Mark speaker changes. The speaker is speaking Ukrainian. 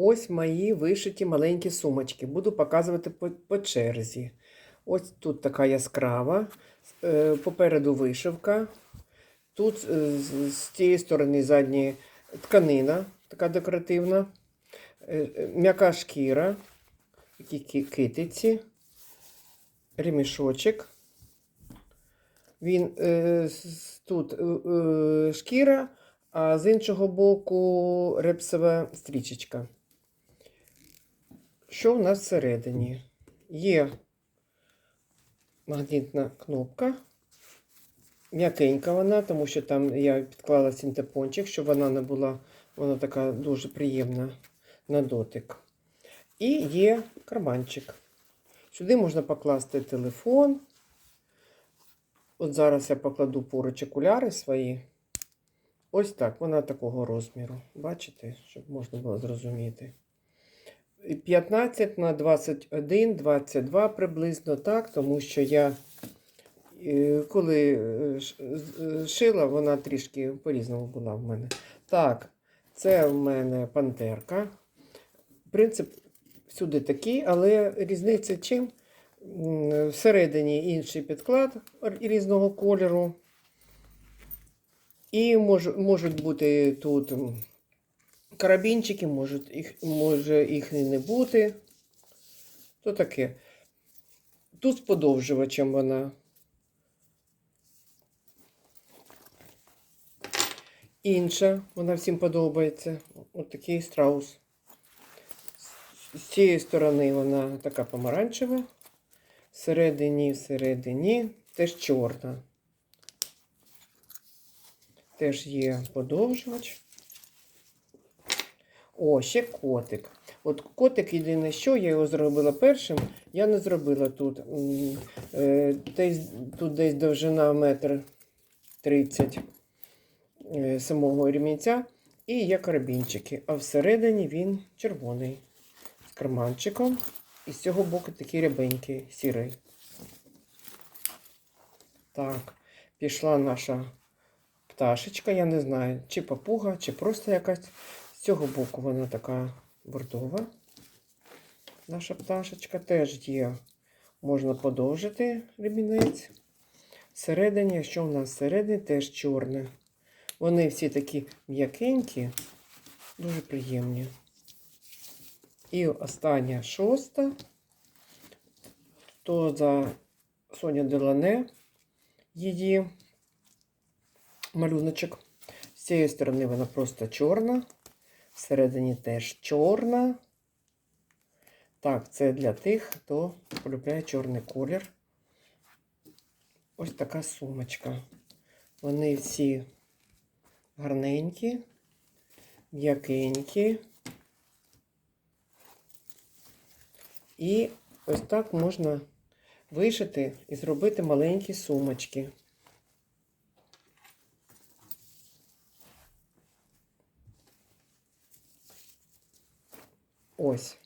Speaker 1: Ось мої вишиті маленькі сумочки. Буду показувати по, по черзі. Ось тут така яскрава, е, попереду вишивка. Тут е, з, тієї сторони задньої тканина, така декоративна, е, м'яка шкіра, ки- китиці, ремішочок. Він тут шкіра, а з іншого боку репсова стрічечка. Що у нас всередині? Є магнітна кнопка. М'якенька вона, тому що там я підклала синтепончик, щоб вона не була, вона така дуже приємна на дотик. І є карманчик. Сюди можна покласти телефон. От зараз я покладу поруч окуляри свої. Ось так, вона такого розміру. Бачите, щоб можна було зрозуміти. 15 на 21, 22 приблизно так, тому що я е, коли е, е, шила, вона трішки по-різному була в мене. Так, це в мене пантерка. Принцип всюди такий, але різниця чим? Всередині інший підклад різного кольору. І можуть бути тут карабінчики, можуть їх, може їх і не бути. То таке. Тут з подовжувачем вона. Інша, вона всім подобається. Ось такий страус. З цієї сторони вона така помаранчева. Всередині, всередині теж чорна. Теж є подовжувач. О, ще котик. От котик єдине, що я його зробила першим, я не зробила тут. Е, Десь, тут десь довжина метр тридцять е, самого ремінця. І є карабінчики. А всередині він червоний з карманчиком. І з цього боку такий рябенький, сірий. Так, пішла наша пташечка, я не знаю, чи папуга, чи просто якась. З цього боку вона така бордова. Наша пташечка теж є. Можна подовжити ремінець. Всередині, що в нас всередині, теж чорне. Вони всі такі м'якенькі, дуже приємні. І остання шоста. То за Соня Делане її малюночок. З цієї сторони вона просто чорна. Всередині теж чорна. Так, це для тих, хто полюбляє чорний колір. Ось така сумочка. Вони всі гарненькі, м'якенькі. І ось так можна вишити і зробити маленькі сумочки. Ось.